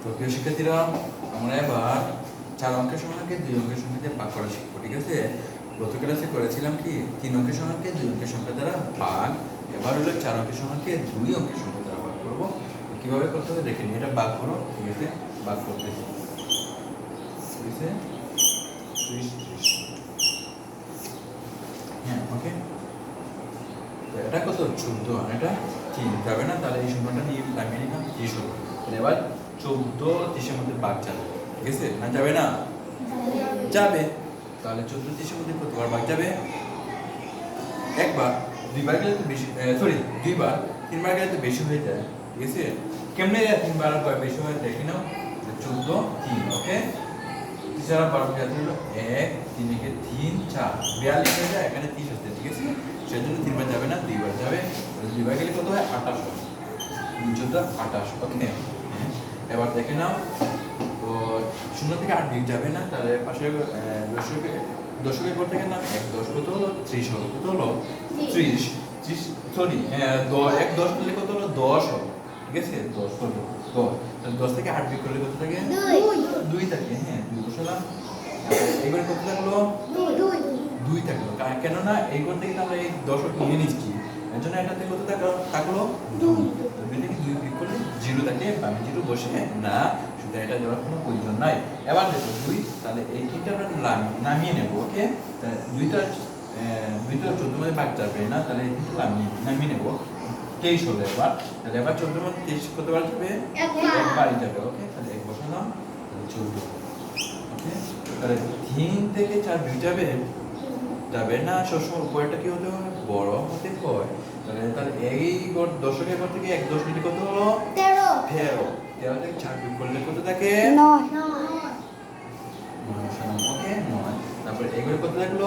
তো শিক্ষার্থীরা, আমরা এবার চার অঙ্কের সংখ্যাকে দুই অঙ্কের সংখ্যা দিয়ে ভাগ করা শিখব, ঠিক আছে? গত ক্লাসে করেছিলাম কি? তিন অঙ্কের সংখ্যাকে দুই অঙ্কের সংখ্যা দ্বারা ভাগ, এবার হলো চার অঙ্কের সংখ্যাকে দুই অঙ্কের সংখ্যা দ্বারা ভাগ করব। কীভাবে করতে হবে? দেখে নিই, এটা ভাগ করো, ঠিক আছে? ভাগ করতেছি ঠিক হ্যাঁ ওকে এটা কত? চোদ্দ এটা তিন। যাবে না তাহলে এই সংখ্যাটা নিয়ে লাগিয়ে নিলাম ত্রিশ হলো তাহলে এবার চোদ্দ ত্রিশের মধ্যে ভাগ যাবে, ঠিক আছে? না যাবে না? যাবে। তাহলে চোদ্দ ত্রিশের মধ্যে কতবার ভাগ যাবে? একবার, দুইবার গেলে তো বেশি সরি দুইবার, তিনবার গেলে তো বেশি হয়ে যায়, ঠিক আছে? কেমনে তিনবার আর বেশি হয় দেখে নাও। চোদ্দ, তিন ওকে তিসারা বারো জাতি হলো, এক, তিন একে তিন, চার, বিয়াল্লিশ হয়ে যায়, এখানে তিরিশ হচ্ছে, ঠিক আছে? সেই জন্য তিনবার যাবে না, দুইবার যাবে। দুইবার গেলে কত হয়? আঠাশ হয়। চোদ্দ, আঠাশ ওকে এবার দেখে নাও। তো শূন্য থেকে আট দিক যাবে না তাহলে পাশে দশকে দশকের পর থেকে না এক দশ কত হলো? ত্রিশ হলো। কত হলো? ত্রিশ। ত্রিশ। সরি এক দশ করলে কত হলো? দশ হলো। ঠিক আছে? দশ হলো দশ তাহলে দশ থেকে আট বিয়োগ করলে কত থাকে? দুই। থাকে হ্যাঁ দুই বসালাম। এবার কত থাকল? দুই। থাকল। কেননা এই ঘর থেকে তো আমরা এই দশক নিয়ে নিচ্ছি। এর জন্য এটাতে কত থাকল দুই দুই থেকে দুই বিয়োগ করলে জিরো থাকে বামে জিরো বসে। না শুধু এটা দেওয়ার কোনো প্রয়োজন নাই। এবার দেখো দুই তাহলে এই তিনটা আমরা নামিয়ে নেব ওকে? দুইটা দুইটা চোদ্দ মধ্যে ভাগ যাবে না? তাহলে এই তিনটা নামিয়ে নামিয়ে নেব। তেইশ হলো এবার। তাহলে এবার চোদ্দ মধ্যে তেইশ কতবার যাবে? একবারই যাবে ওকে? তাহলে এক বসালাম তাহলে চোদ্দ। ওকে? তাহলে তিন থেকে চার দুই যাবে? যাবে না সবসময় উপরেটা কি হতে হয় বড় হতে হয় তাহলে তাহলে গড় দশকের পর থেকে এক দশ মিনিট কত হলো? তেরো। তেরো। থেকে চার বিয়োগ করলে কত থাকে? ওকে নয়। তারপরে এগুলো কত থাকল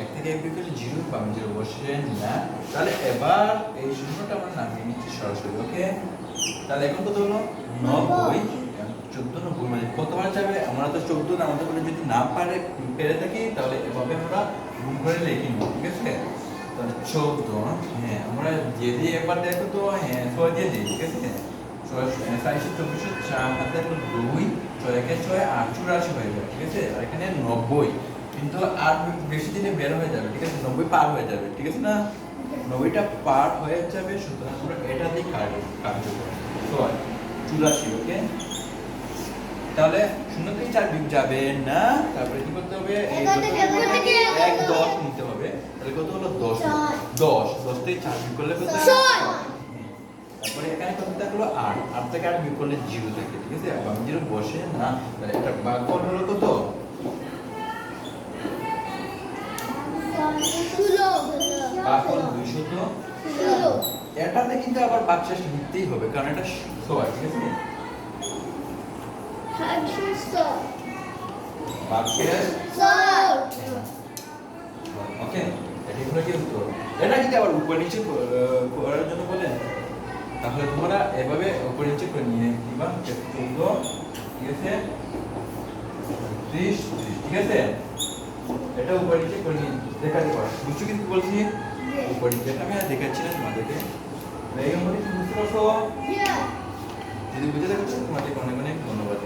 এক। থেকে এক বিয়োগ করলে জিরো বাম জিরো বসে না। তাহলে এবার এই শূন্যটা আমরা নামিয়ে নিচ্ছি সরাসরি ওকে? তাহলে এখন কত হলো? নব্বই। চোদ্দ নব্বই মানে কতবার যাবে? আমরা তো চোদ্দ আমাদের যদি না পারে পেরে থাকি তাহলে এভাবে আমরা গুণ করে লিখে ঠিক আছে? তাহলে চোদ্দ হ্যাঁ আমরা দিয়ে দিয়ে একবার দেখো তো হ্যাঁ ছয় দিয়ে দিই ঠিক আছে? ছয় সাইশে চব্বিশশো চার হাতে দুই ছয় একে ছয় আট চুরাশি হয়ে যাবে ঠিক আছে? আর এখানে নব্বই কিন্তু আর বেশি দিনে বের হয়ে যাবে ঠিক আছে? নব্বই পার হয়ে যাবে ঠিক আছে না? নব্বইটা পার হয়ে যাবে সুতরাং আমরা এটা দিয়ে ছয় চুরাশি ওকে? তাহলে শূন্য থেকে চার বিয়োগ যাবে না তারপরে কি করতে হবে? এই এক দশ নিতে হবে। কত হলো দশ দশ। দশ থেকে চার বিয়োগ করলে কত? তারপরে এখানে কত থাকল আট। আট থেকে আট বিয়োগ করলে জিরো থাকে ঠিক আছে? বাম জিরো বসে না তাহলে এটা ভাগফল হলো কত? দুইশত এটাতে কিন্তু আবার বাকশেষ লিখতেই হবে কারণ এটা সবাই ঠিক আছে? বাকশেষ ওকে। উত্তর। এটা যদি আবার উপর নিচে করার জন্য বলেন তাহলে তোমরা এভাবে উপর নিচে করে নিয়ে চৌদ্দ ঠিক আছে? ত্রিশ ত্রিশ, ঠিক আছে? এটা উপর নিচে করে নিয়ে দেখাতে পারো। বুঝছ কিন্তু বলছি? উপর নিচে। আমি আর দেখাচ্ছি না তোমাদেরকে। এই বুঝতে পারছ? যদি বুঝে দেখো তোমাদেরকে অনেক অনেক ধন্যবাদ।